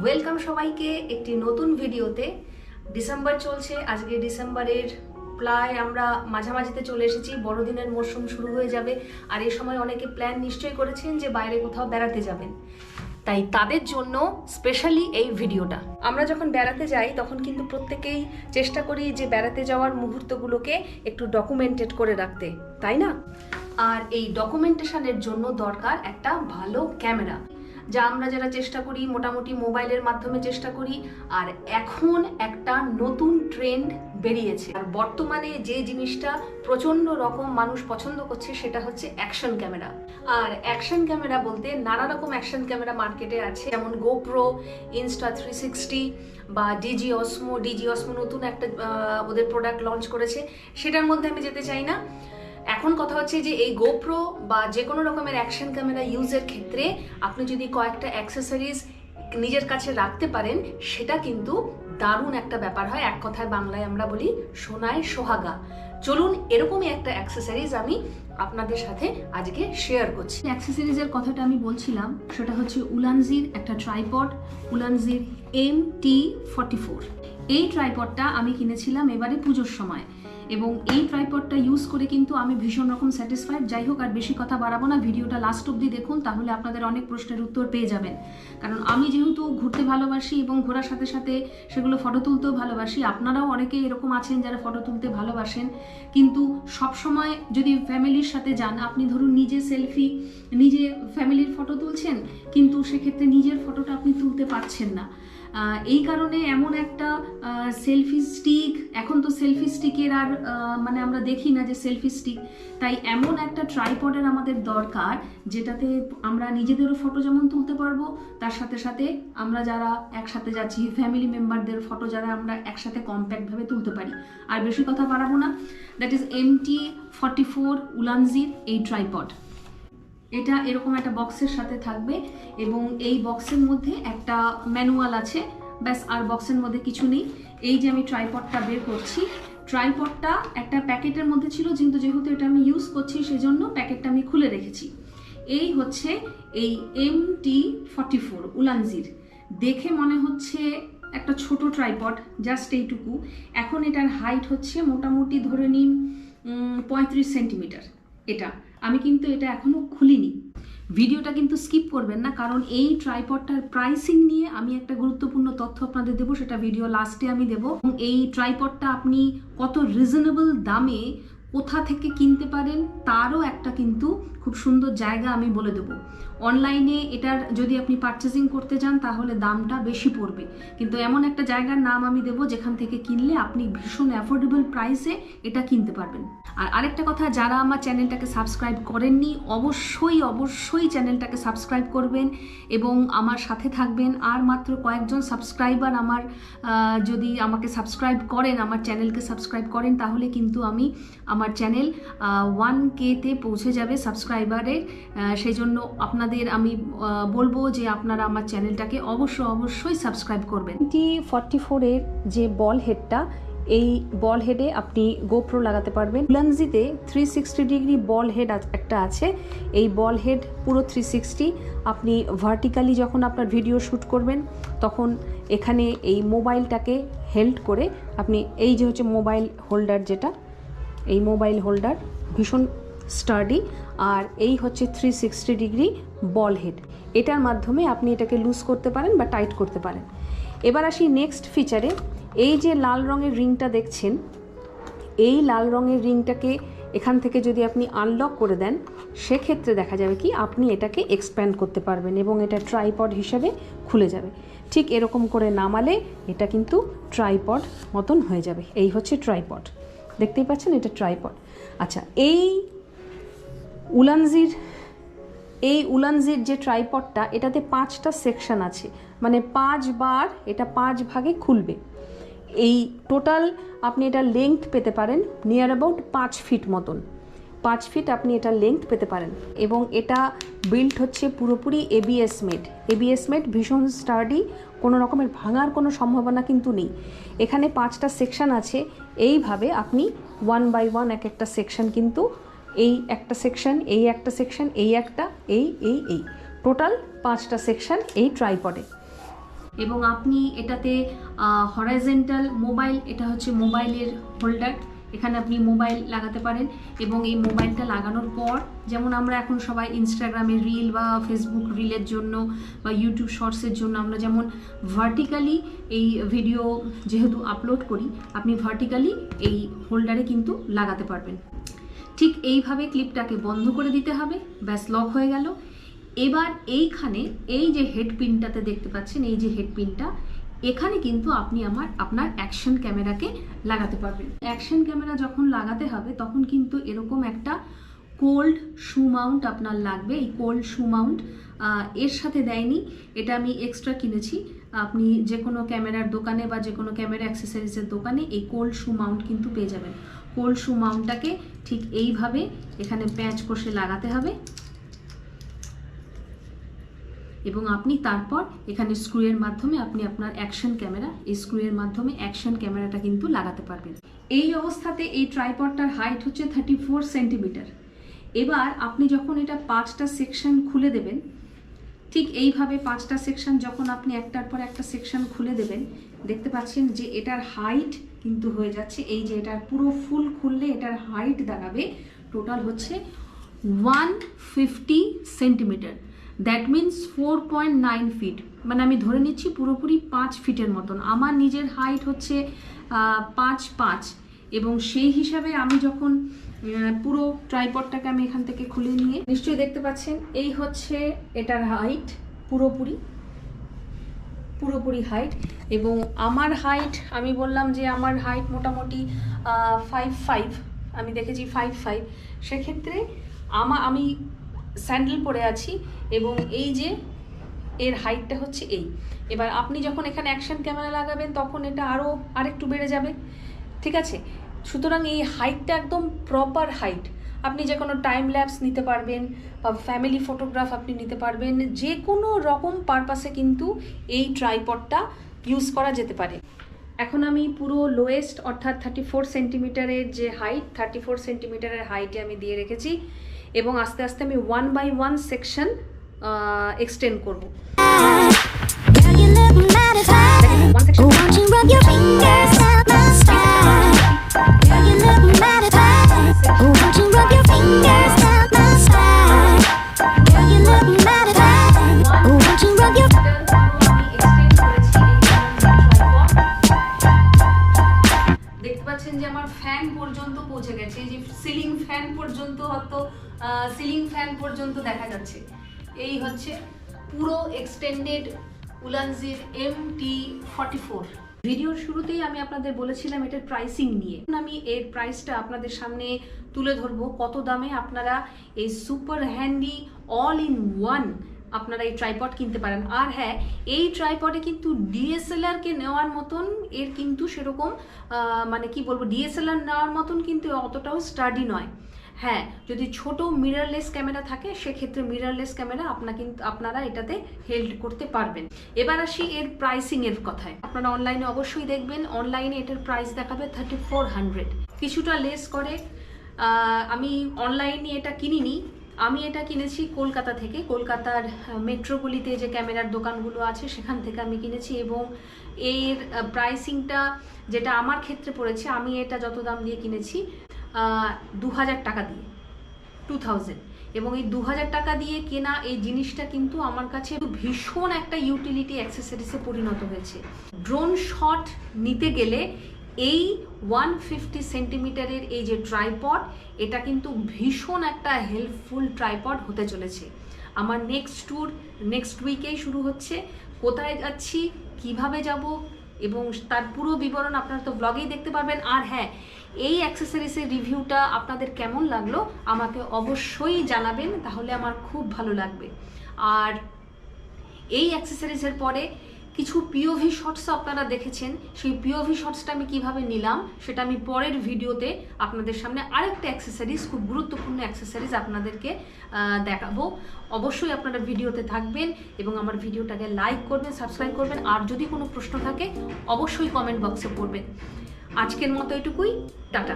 Welcome সবাইকে একটি নতুন ভিডিওতে। ডিসেম্বর চলছে, আজকে ডিসেম্বরের প্রায় আমরা মাঝামাঝিতে চলে এসেছি। বড়দিনের মরশুম শুরু হয়ে যাবে, আর এই সময় অনেকে প্ল্যান নিশ্চয়ই করেছেন যে বাইরে কোথাও বেড়াতে যাবেন। তাই তাদের জন্য স্পেশালি এই ভিডিওটা। আমরা যখন বেড়াতে যাই, তখন কিন্তু প্রত্যেকেই চেষ্টা করি যে বেড়াতে যাওয়ার মুহূর্তগুলোকে একটু ডকুমেন্টেড করে রাখতে, তাই না? আর এই ডকুমেন্টেশনের জন্য দরকার একটা ভালো ক্যামেরা। যা আমরা যারা চেষ্টা করি, মোটামুটি মোবাইলের মাধ্যমে চেষ্টা করি, আর এখন একটা নতুন ট্রেন্ড বেরিয়েছে। আর বর্তমানে যে জিনিসটা প্রচণ্ড রকম মানুষ পছন্দ করছে, সেটা হচ্ছে অ্যাকশন ক্যামেরা আর অ্যাকশন ক্যামেরা বলতে নানা রকম অ্যাকশন ক্যামেরা মার্কেটে আছে। যেমন গোপ্রো ইনস্টা থ্রি সিক্সটি বা ডিজি অসমো ডিজি অসমো নতুন একটা ওদের প্রোডাক্ট লঞ্চ করেছে। সেটার মধ্যে আমি যেতে চাই না। এখন কথা হচ্ছে যে এই গোপ্রো বা যে কোনো রকমের অ্যাকশন ক্যামেরা ইউজের ক্ষেত্রে আপনি যদি কয়েকটা অ্যাক্সেসরিজ নিজের কাছে রাখতে পারেন, সেটা কিন্তু দারুণ একটা ব্যাপার হয়। এক কথায় বাংলায় আমরা বলি সোনায় সোহাগা। চলুন এরকমই একটা অ্যাক্সেসরিজ আমি আপনাদের সাথে আজকে শেয়ার করছি। অ্যাক্সেসরিজের কথাটা আমি বলছিলাম, সেটা হচ্ছে উলানজির একটা ট্রাইপড উলানজির এম টি ফোর এই ট্রাইপডটা আমি কিনেছিলাম এবারে পুজোর সময়। এবং এই ট্রাইপডটা ইউজ করে কিন্তু আমি ভীষণ রকম স্যাটিসফাইড যাই হোক, আর বেশি কথা বাড়াবো না। ভিডিওটা লাস্ট অব্দি দেখুন, তাহলে আপনাদের অনেক প্রশ্নের উত্তর পেয়ে যাবেন। কারণ আমি যেহেতু ঘুরতে ভালোবাসি এবং ঘোরার সাথে সাথে সেগুলো ফটো তুলতেও ভালোবাসি, আপনারাও অনেকে এরকম আছেন যারা ফটো তুলতে ভালোবাসেন। কিন্তু সব সময় যদি ফ্যামিলির সাথে যান, আপনি ধরুন নিজে সেলফি নিজে ফ্যামিলির ফটো তুলছেন, কিন্তু সেক্ষেত্রে নিজের ফটোটা আপনি তুলতে পারছেন না। এই কারণে এমন একটা সেলফি স্টিক এখন তো সেলফি স্টিকের আর মানে আমরা দেখি না যে সেলফি স্টিক তাই এমন একটা ট্রাইপডের আমাদের দরকার, যেটাতে আমরা নিজেদেরও ফটো যেমন তুলতে পারব, তার সাথে সাথে আমরা যারা একসাথে যাচ্ছি ফ্যামিলি মেম্বারদের ফটো যারা আমরা একসাথে কম্প্যাক্টভাবে তুলতে পারি। আর বেশি কথা বাড়াবো না that is M T forty four উলানজির এই ট্রাইপড এটা এরকম একটা বক্সের সাথে থাকবে এবং এই বক্সের মধ্যে একটা ম্যানুয়াল আছে। ব্যাস, আর বক্সের মধ্যে কিছু নেই। এই যে আমি ট্রাইপডটা বের করছি ট্রাইপডটা একটা প্যাকেটের মধ্যে ছিল, কিন্তু যেহেতু এটা আমি ইউজ করছি, সেজন্য প্যাকেটটা আমি খুলে রেখেছি। এই হচ্ছে এই এম টি ফর্টি ফোর উলানজির। দেখে মনে হচ্ছে একটা ছোট ট্রাইপড জাস্ট এইটুকু। এখন এটার হাইট হচ্ছে মোটামুটি ধরে নিন পঁয়ত্রিশ সেন্টিমিটার এটা। আমি কিন্তু এটা এখনও খুলিনি। ভিডিওটা কিন্তু স্কিপ করবেন না, কারণ এই ট্রাইপডটার প্রাইসিং নিয়ে আমি একটা গুরুত্বপূর্ণ তথ্য আপনাদের দেবো, সেটা ভিডিও লাস্টে আমি দেবো। এবং এই ট্রাইপডটা আপনি কত রিজনেবল দামে কোথা থেকে কিনতে পারেন, তারও একটা কিন্তু খুব সুন্দর জায়গা আমি বলে দেবো। অনলাইনে এটার যদি আপনি পারচেজিং করতে যান, তাহলে দামটা বেশি পড়বে। কিন্তু এমন একটা জায়গার নাম আমি দেবো, যেখান থেকে কিনলে আপনি ভীষণ অ্যাফোর্ডেবল প্রাইসে এটা কিনতে পারবেন। আর আরেকটা কথা, যারা আমার চ্যানেলটাকে সাবস্ক্রাইব করেননি, অবশ্যই অবশ্যই চ্যানেলটাকে সাবস্ক্রাইব করবেন এবং আমার সাথে থাকবেন। আর মাত্র কয়েকজন সাবস্ক্রাইবার আমার যদি আমাকে সাবস্ক্রাইব করেন, আমার চ্যানেলকে সাবস্ক্রাইব করেন, তাহলে কিন্তু আমি আমার চ্যানেল ওয়ান কেতে পৌঁছে যাবে সাবস্ক্রাইবারের সেই জন্য আপনাদের আমি বলব যে আপনারা আমার চ্যানেলটাকে অবশ্য অবশ্যই সাবস্ক্রাইব করবেন। টি ফর্টি ফোরের যে বল হেডটা এই বল হেডে আপনি গোপ্রো লাগাতে পারবেন। উলানজিতে three sixty degree ball head একটা আছে। এই বল হেড পুরো থ্রি সিক্সটি আপনি ভার্টিক্যালি যখন আপনার ভিডিও শ্যুট করবেন, তখন এখানে এই মোবাইলটাকে হেল্ড করে আপনি, এই যে হচ্ছে মোবাইল হোল্ডার যেটা, এই মোবাইল হোল্ডার ভীষণ স্টাডি আর এই হচ্ছে three sixty degree ball head এটার মাধ্যমে আপনি এটাকে লুজ করতে পারেন বা টাইট করতে পারেন। এবার আসি নেক্সট ফিচারে এই যে লাল রঙের রিংটা দেখছেন, এই লাল রঙের রিংটাকে এখান থেকে যদি আপনি আনলক করে দেন, সেক্ষেত্রে দেখা যাবে কি আপনি এটাকে এক্সপ্যান্ড করতে পারবেন এবং এটা ট্রাইপড হিসাবে খুলে যাবে। ঠিক এরকম করে নামালে এটা কিন্তু ট্রাইপড মতন হয়ে যাবে। এই হচ্ছে ট্রাইপড দেখতেই পাচ্ছেন এটা ট্রাইপড আচ্ছা এই উলানজির এই উলানজির যে ট্রাইপডটা, এটাতে পাঁচটা সেকশন আছে। মানে পাঁচবার এটা পাঁচ ভাগে খুলবে। এই টোটাল আপনি এটা লেংথ পেতে পারেন নিয়ার অ্যাবাউট পাঁচ ফিট মতন। পাঁচ ফিট আপনি এটা লেংথ পেতে পারেন। এবং এটা বিল্ড হচ্ছে পুরোপুরি এবিএস মেড এবিএস মেড ভীষণ স্টার্ডি কোনো রকমের ভাঙার কোনো সম্ভাবনা কিন্তু নেই। এখানে পাঁচটা সেকশন আছে। এইভাবে আপনি ওয়ান বাই ওয়ান এক একটা সেকশন কিন্তু এই একটা সেকশন এই একটা সেকশন এই একটা, এই এই এই। টোটাল পাঁচটা সেকশন এই ট্রাইপডে এবং আপনি এটাতে হরাইজেন্টাল মোবাইল এটা হচ্ছে মোবাইলের হোল্ডার এখানে আপনি মোবাইল লাগাতে পারেন এবং এই মোবাইলটা লাগানোর পর, যেমন আমরা এখন সবাই ইনস্টাগ্রামে রিল বা ফেসবুক রিলের জন্য বা ইউটিউব শর্টসের জন্য আমরা যেমন ভার্টিক্যালি এই ভিডিও যেহেতু আপলোড করি, আপনি ভার্টিক্যালি এই হোল্ডারে কিন্তু লাগাতে পারবেন। ঠিক এইভাবে ক্লিপটাকে বন্ধ করে দিতে হবে। ব্যাস, লক হয়ে গেল। এবার এইখানে এই যে হেড পিনটাতে দেখতে পাচ্ছেন, এই যে হেড পিনটা এখানে কিন্তু আপনি আমার, আপনার অ্যাকশন ক্যামেরাকে লাগাতে পারবেন। অ্যাকশন ক্যামেরা যখন লাগাতে হবে, তখন কিন্তু এরকম একটা কোল্ড শু মাউন্ট আপনার লাগবে। এই কোল্ড শু মাউন্ট এর সাথে দেয়নি। এটা আমি এক্সট্রা কিনেছি। আপনি যে কোনো ক্যামেরার দোকানে বা যে কোনো ক্যামেরা অ্যাক্সেসরিজের দোকানে এই কোল্ড শু মাউন্ট কিন্তু পেয়ে যাবেন। কোল্ড শু মাউন্টটাকে ঠিক এইভাবে এখানে প্যাঁচ কষে লাগাতে হবে। এবং আপনি তারপর এখানে স্ক্রুয়ের মাধ্যমে আপনি আপনার অ্যাকশন ক্যামেরা, এই স্ক্রুয়ের মাধ্যমে অ্যাকশন ক্যামেরাটা কিন্তু লাগাতে পারবেন। এই অবস্থাতে এই ট্রাইপডটার হাইট হচ্ছে থার্টি ফোর সেন্টিমিটার এবার আপনি যখন এটা পাঁচটা সেকশন খুলে দেবেন ঠিক এইভাবে পাঁচটা সেকশন যখন আপনি একটার পর একটা সেকশন খুলে দেবেন, দেখতে পাচ্ছেন যে এটার হাইট কিন্তু হয়ে যাচ্ছে। এই যে এটার পুরো ফুল খুললে এটার হাইট দাঁড়াবে টোটাল হচ্ছে one fifty centimetre that means four point nine feet মানে আমি ধরে নিচ্ছি পুরোপুরি পাঁচ ফিটের মতন। আমার নিজের হাইট হচ্ছে পাঁচ পাঁচ। এবং সেই হিসাবে আমি যখন পুরো ট্রাইপডটাকে আমি এখান থেকে খুলে নিয়ে নিশ্চয়ই দেখতে পাচ্ছেন, এই হচ্ছে এটার হাইট পুরোপুরি পুরোপুরি হাইট এবং আমার হাইট আমি বললাম যে আমার হাইট মোটামুটি ফাইভ ফাইভ আমি দেখেছি ফাইভ ফাইভ সেক্ষেত্রে আমা, আমি স্যান্ডেল পরে আছি এবং এই যে এর হাইটটা হচ্ছে এই। এবার আপনি যখন এখানে অ্যাকশন ক্যামেরা লাগাবেন, তখন এটা আরও আরেকটু বেড়ে যাবে। ঠিক আছে? সুতরাং এই হাইটটা একদম প্রপার হাইট আপনি যে কোনো টাইম ল্যাপস নিতে পারবেন বা ফ্যামিলি ফটোগ্রাফ আপনি নিতে পারবেন। যে কোনো রকম পারপাসে কিন্তু এই ট্রাইপডটা ইউজ করা যেতে পারে। এখন আমি পুরো লোয়েস্ট অর্থাৎ থার্টি ফোর সেন্টিমিটারের যে হাইট থার্টি ফোর সেন্টিমিটারের হাইটে আমি দিয়ে রেখেছি এবং আস্তে আস্তে আমি one by one section extend করব. One section. পৌঁছে গেছে। যে সিলিং ফ্যান পর্যন্ত হয়তো সিলিং ফ্যান পর্যন্ত দেখা যাচ্ছে। এই হচ্ছে পুরো এক্সটেন্ডেড উলানজির এম টি ফর্টি ফোর ভিডিওর শুরুতেই আমি আপনাদের বলেছিলাম এটার প্রাইসিং নিয়ে। আমি এর প্রাইসটা আপনাদের সামনে তুলে ধরবো। কত দামে আপনারা এই super handy all in one আপনারা এই ট্রাইপড কিনতে পারেন। আর হ্যাঁ এই ট্রাইপডে কিন্তু ডিএসএলআরকে নেওয়ার মতন এর কিন্তু সেরকম মানে কি বলব ডিএসএলআর নেওয়ার মতন কিন্তু অতটাও স্টাডি নয়। হ্যাঁ যদি ছোট মিররলেস ক্যামেরা থাকে, সেক্ষেত্রে মিররলেস ক্যামেরা আপনার কিন্তু আপনারা এটাতে হেল্ড করতে পারবেন। এবার আসি এর প্রাইসিং এর কথায়। আপনারা অনলাইনে অবশ্যই দেখবেন অনলাইনে এটার প্রাইস দেখাবে থার্টি ফোর হান্ড্রেড কিছুটা লেস করে আমি অনলাইনে এটা কিনিনি। আমি এটা কিনেছি কলকাতা থেকে। কলকাতার মেট্রোগুলিতে যে ক্যামেরার দোকানগুলো আছে, সেখান থেকে আমি কিনেছি এবং এর প্রাইসিংটা যেটা আমার ক্ষেত্রে পড়েছে, আমি এটা যত দাম দিয়ে কিনেছি দু হাজার টাকা দিয়ে টু এবং এই দু হাজার টাকা দিয়ে কেনা এই জিনিসটা কিন্তু আমার কাছে ভীষণ একটা ইউটিলিটি অ্যাক্সেসরিসে পরিণত হয়েছে। ড্রোন শট নিতে গেলে এই ওয়ান ফিফটি সেন্টিমিটারের এই যে ট্রাইপড এটা কিন্তু ভীষণ একটা হেল্পফুল ট্রাইপড হতে চলেছে। আমার নেক্সট ট্যুর নেক্সট উইকেই শুরু হচ্ছে। কোথায় যাচ্ছি, কীভাবে যাব এবং তার পুরো বিবরণ আপনারা তো ব্লগেই দেখতে পারবেন। আর হ্যাঁ এই অ্যাক্সেসরিজের রিভিউটা আপনাদের কেমন লাগল আমাকে অবশ্যই জানাবেন, তাহলে আমার খুব ভালো লাগবে। আর এই অ্যাক্সেসরিজের পরে কিছু পিওভি শর্টস আপনারা দেখেছেন। সেই পিওভি শর্টসটা আমি কীভাবে নিলাম, সেটা আমি পরের ভিডিওতে আপনাদের সামনে আরেকটা অ্যাক্সেসরিজ খুব গুরুত্বপূর্ণ অ্যাক্সেসরিজ আপনাদেরকে দেখাবো। অবশ্যই আপনারা ভিডিওতে থাকবেন এবং আমার ভিডিওটাকে লাইক করবেন সাবস্ক্রাইব করবেন। আর যদি কোনো প্রশ্ন থাকে, অবশ্যই কমেন্ট বক্সে পড়বেন। আজকের মতো এটুকুই। টাটা।